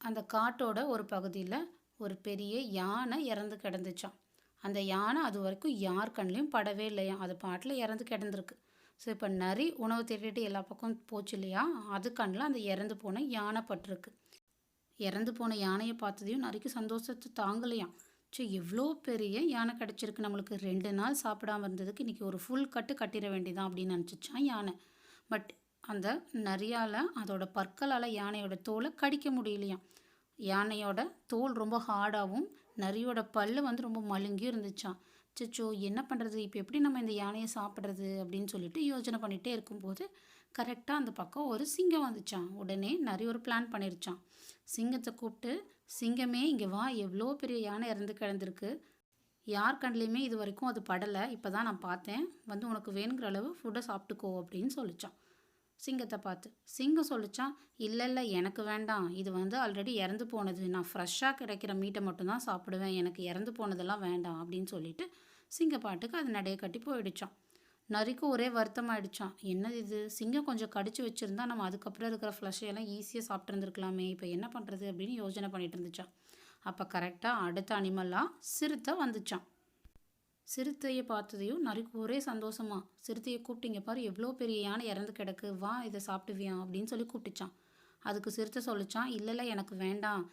அந்த காட்டோட ஒரு பகுதியில் ஒரு பெரிய யானை இறந்து கிடந்துச்சான் அந்த யானை அது வரைக்கும் யார் கண்லேயும் படவே இல்லையா அது பாட்டில் இறந்து கிடந்திருக்கு. ஸோ இப்போ நரி உணவு தேடிட்டு எல்லா பக்கம் போச்சு இல்லையா? அது கண்ணில் அந்த இறந்து போன யானை பட்டிருக்கு. இறந்து போன யானையை பார்த்ததையும் நரிக்கு சந்தோஷத்தை தாங்கலையாம். ஸோ எவ்வளோ பெரிய யானை கிடச்சிருக்கு நம்மளுக்கு. ரெண்டு நாள் சாப்பிடாம இருந்ததுக்கு இன்றைக்கி ஒரு ஃபுல் கட்டு கட்டிட வேண்டியதான் அப்படின்னு நினச்சிச்சான் யானை. பட் அந்த நரியால் அதோட பற்களால் யானையோட தோலை கடிக்க முடியலையாம் யானையோட தோல் ரொம்ப ஹார்டாகவும் நரியோட பல்லு வந்து ரொம்ப மழுங்கியும் இருந்துச்சான் சச்சோ என்ன பண்ணுறது இப்போ எப்படி நம்ம இந்த யானையை சாப்பிட்றது அப்படின்னு சொல்லிட்டு யோசனை பண்ணிகிட்டே இருக்கும்போது கரெக்டாக அந்த பக்கம் ஒரு சிங்கம் வந்துச்சான் உடனே நிறைய ஒரு பிளான் பண்ணிருச்சான் சிங்கத்தை கூப்பிட்டு சிங்கமே இங்கே வா எவ்வளோ பெரிய யானை இறந்து கிடந்திருக்கு. யார் கண்லேயுமே இது வரைக்கும் அது படலை. இப்போ தான் நான் பார்த்தேன். வந்து உனக்கு வேணுங்கிற அளவு ஃபுட்டை சாப்பிட்டுக்கோ அப்படின்னு சொல்லிச்சான். சிங்கத்தை பார்த்து சிங்கம் சொல்லிச்சான் இல்லை இல்லை எனக்கு வேண்டாம். இது வந்து ஆல்ரெடி இறந்து போனது. நான் ஃப்ரெஷ்ஷாக கிடைக்கிற மீட்டை மட்டும்தான் சாப்பிடுவேன். எனக்கு இறந்து போனதெல்லாம் வேண்டாம் அப்படின்னு சொல்லிட்டு சிங்கப்பாட்டுக்கு அது நடைய கட்டி போயிடுச்சான் நரிக்கு ஒரே வருத்தமாயிடுச்சான் என்னது இது? சிங்கம் கொஞ்சம் கடிச்சு வச்சுருந்தா நம்ம அதுக்கப்புறம் இருக்கிற ஃப்ளஷையெல்லாம் ஈஸியாக சாப்பிட்ருந்துருக்கலாமே இப்போ என்ன பண்ணுறது அப்படின்னு யோசனை பண்ணிட்டு இருந்துச்சான் அப்போ கரெக்டாக அடுத்த அனிமலாக சிறுத்தை வந்துச்சான் சிறுத்தையை பார்த்ததையும் நரிக்கு ஒரே சந்தோஷமா சிறுத்தையை கூப்பிட்டீங்க பாரு எவ்வளோ பெரிய யானை இறந்து கிடக்கு வா இதை சாப்பிட்டுவியா அப்படின்னு சொல்லி கூப்பிட்டுச்சான். அதுக்கு சிறுத்தை சொல்லிச்சான் இல்லைல்ல எனக்கு வேண்டாம்.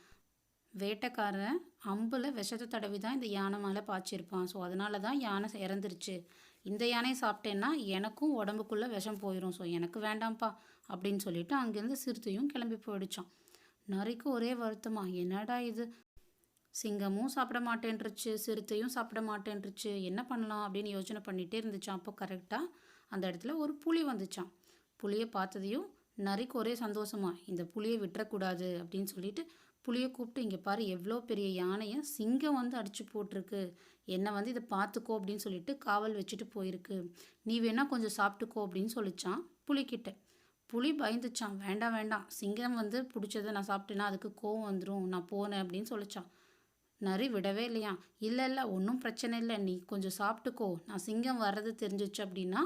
வேட்டைக்காரன் அம்பில் விஷத்தை தடவி தான் இந்த யானை மேலே பாய்ச்சிருப்பான். ஸோ அதனால தான் யானை இறந்துருச்சு. இந்த யானையை சாப்பிட்டேன்னா எனக்கும் உடம்புக்குள்ளே விஷம் போயிடும் ஸோ எனக்கு வேண்டாம்ப்பா அப்படின்னு சொல்லிட்டு அங்கேருந்து சிறுத்தையும் கிளம்பி போயிடுச்சான். நரிக்கு ஒரே வருத்தமா என்னடா இது? சிங்கமும் சாப்பிட மாட்டேன்ருச்சு சிறுத்தையும் சாப்பிட மாட்டேன்ருச்சு என்ன பண்ணலாம் அப்படின்னு யோசனை பண்ணிகிட்டே இருந்துச்சான் அப்போ கரெக்டாக அந்த இடத்துல ஒரு புளி வந்துச்சான் புளியை பார்த்ததையும் நரிக்கு ஒரே சந்தோஷமா இந்த புளியை விட்டுறக்கூடாது அப்படின்னு சொல்லிட்டு புளியை கூப்பிட்டு இங்கே பாரு எவ்வளோ பெரிய யானையை சிங்கம் வந்து அடித்து போட்டிருக்கு. என்னை வந்து இதை பார்த்துக்கோ அப்படின்னு சொல்லிட்டு காவல் வச்சுட்டு போயிருக்கு. நீ வேணால் கொஞ்சம் சாப்பிட்டுக்கோ அப்படின்னு சொல்லிச்சான் புளிக்கிட்ட புளி பயந்துச்சான் வேண்டாம் வேண்டாம். சிங்கம் வந்து பிடிச்சதை நான் சாப்பிட்டேன்னா அதுக்கு கோவம் வந்துடும் நான் போனேன் அப்படின்னு சொல்லிச்சான் நரி விடவே இல்லையா? இல்லை இல்லை ஒன்றும் பிரச்சனை இல்லை. நீ கொஞ்சம் சாப்பிட்டுக்கோ. நான் சிங்கம் வர்றது தெரிஞ்சிச்சு அப்படின்னா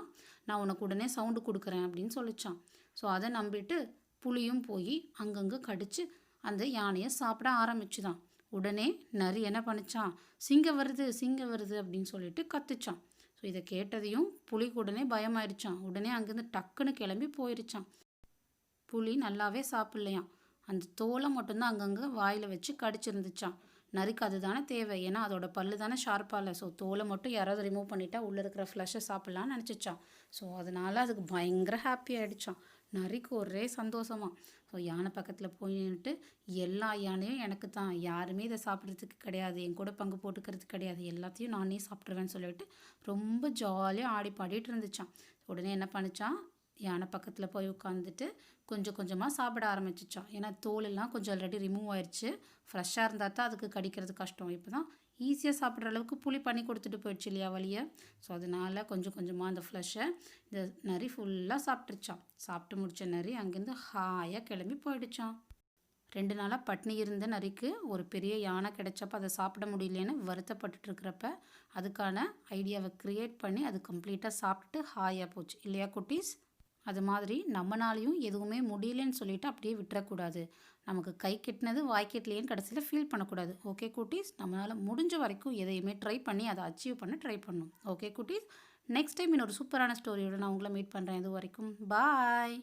நான் உனக்கு உடனே சவுண்டு கொடுக்குறேன் அப்படின்னு சொல்லிச்சான். ஸோ அதை நம்பிட்டு புளியும் போய் அங்கங்கே கடித்து அந்த யானையை சாப்பிட ஆரம்பிச்சுதான். உடனே நரி என்ன பண்ணிச்சான்? சிங்கம் வருது சிங்கம் வருது அப்படின்னு சொல்லிட்டு கத்துச்சான். ஸோ இதை கேட்டதையும் புலிக்கு உடனே பயமாயிடுச்சான் உடனே அங்கேருந்து டக்குன்னு கிளம்பி போயிருச்சான். புலி நல்லாவே சாப்பிட்லையாம். அந்த தோலை மட்டும்தான் அங்கங்கே வாயில் வச்சு கடிச்சிருந்துச்சான் நரிக்கு அதுதானே தேவை. ஏன்னா அதோட பல்லு தானே ஷார்ப்பாக இல்லை. ஸோ தோலை மட்டும் யாராவது ரிமூவ் பண்ணிட்டா உள்ளே இருக்கிற ஃப்ளஷை சாப்பிட்லான்னு நினச்சிச்சான். ஸோ அதனால் அதுக்கு பயங்கர ஹாப்பி ஆகிடுச்சான் நரிக்கு ஒரே சந்தோஷமா. ஸோ யானை பக்கத்தில் போய் நின்றுட்டு எல்லா யானையும் எனக்கு தான். யாருமே இதை சாப்பிட்றதுக்கு கிடையாது. என் கூட பங்கு போட்டுக்கிறது கிடையாது. எல்லாத்தையும் நானே சாப்பிட்ருவேன்னு சொல்லிட்டு ரொம்ப ஜாலியாக ஆடி பாடிட்டு இருந்துச்சான் உடனே என்ன பண்ணிச்சான்? யானை பக்கத்தில் போய் உட்காந்துட்டு கொஞ்சம் கொஞ்சமாக சாப்பிட ஆரம்பிச்சிச்சான் ஏன்னா தோலெல்லாம் கொஞ்சம் ஆல்ரெடி ரிமூவ் ஆயிடுச்சு ஃப்ரெஷ்ஷாக இருந்தால் தான் அதுக்கு கடிக்கிறது கஷ்டம். இப்போ தான் ஈஸியாக சாப்பிட்ற அளவுக்கு புளி பண்ணி கொடுத்துட்டு போயிடுச்சு இல்லையா வழியை ஸோ அதனால் கொஞ்சம் கொஞ்சமாக அந்த ஃப்ளஷை இந்த நரி ஃபுல்லாக சாப்பிட்டுருச்சான் சாப்பிட்டு முடித்த நரி அங்கேருந்து ஹாயாக கிளம்பி போயிடுச்சான் ரெண்டு நாளாக பட்னி இருந்த நரிக்கு ஒரு பெரிய யானை கிடைச்சப்ப அதை சாப்பிட முடியலன்னு வருத்தப்பட்டுட்டு இருக்கிறப்ப அதுக்கான ஐடியாவை க்ரியேட் பண்ணி அது கம்ப்ளீட்டாக சாப்பிட்டுட்டு ஹாயாக போச்சு. இல்லையா குட்டீஸ்? அது மாதிரி நம்மனாலையும் எதுவுமே முடியலன்னு சொல்லிட்டு அப்படியே விட்டுறக்கூடாது. நமக்கு கை கெட்டினது வாய் கெட்டலையேன்னு கடைசியில் ஃபீல் பண்ணக்கூடாது. ஓகே குட்டீஸ் நம்மளால் முடிஞ்ச வரைக்கும் எதையுமே ட்ரை பண்ணி அதை அச்சீவ் பண்ண ட்ரை பண்ணும் ஓகே குட்டீஸ் நெக்ஸ்ட் டைம் இன்னொரு சூப்பரான ஸ்டோரியோட நான் உங்களை மீட் பண்ணுறேன் இது வரைக்கும் பாய்